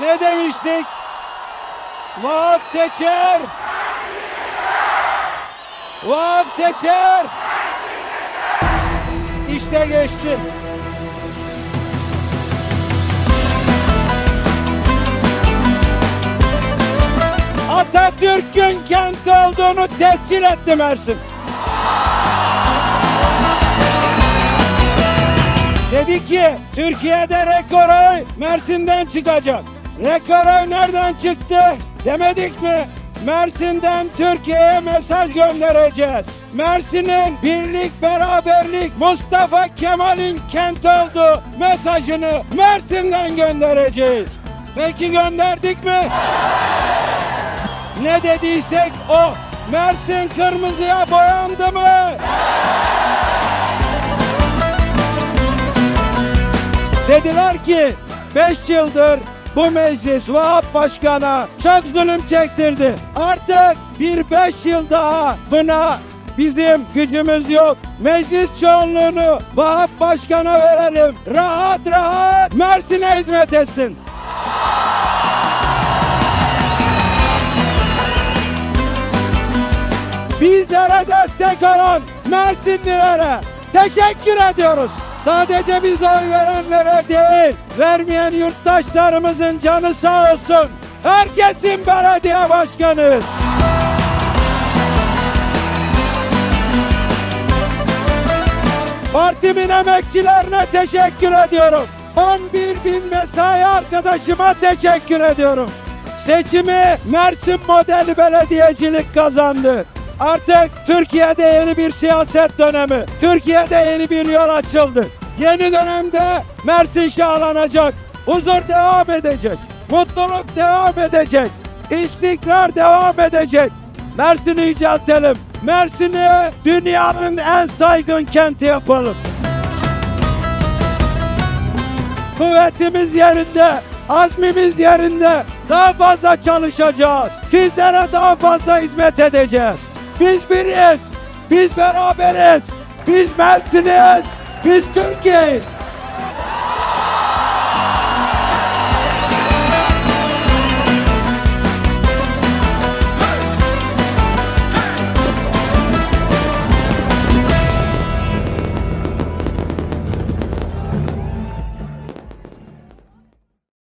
Ne demiştik? Vahap seçer. Vahap seçer. İşte geçti. Atatürk'ün kenti olduğunu tescil etti Mersin. Dedi ki Türkiye'de rekoru Mersin'den çıkacak. Rekoru nereden çıktı? Demedik mi? Mersin'den Türkiye'ye mesaj göndereceğiz. Mersin'in birlik, beraberlik, Mustafa Kemal'in kent oldu mesajını Mersin'den göndereceğiz. Peki gönderdik mi? Ne dediysek o. Mersin kırmızıya boyandı mı? Dediler ki 5 yıldır bu meclis Vahap Başkan'a çok zulüm çektirdi. Artık bir 5 yıl daha buna bizim gücümüz yok. Meclis çoğunluğunu Vahap Başkan'a verelim. Rahat rahat Mersin'e hizmet etsin. Bizlere destek olan Mersinlilere teşekkür ediyoruz. Sadece biz oy verenlere değil, vermeyen yurttaşlarımızın canı sağ olsun. Herkesin belediye başkanıyız. Partimin emekçilerine teşekkür ediyorum. 11 bin mesai arkadaşıma teşekkür ediyorum. Seçimi Mersin modeli belediyecilik kazandı. Artık Türkiye'de yeni bir siyaset dönemi, Türkiye'de yeni bir yol açıldı. Yeni dönemde Mersin şahlanacak, huzur devam edecek, mutluluk devam edecek, istikrar devam edecek. Mersin'i yüceltelim. Mersin'i dünyanın en saygın kenti yapalım. Kuvvetimiz yerinde, azmimiz yerinde. Daha fazla çalışacağız. Sizlere daha fazla hizmet edeceğiz. Biz biriyiz. Biz beraberiz. Biz Mersin'iz. Biz Türkiye'yiz.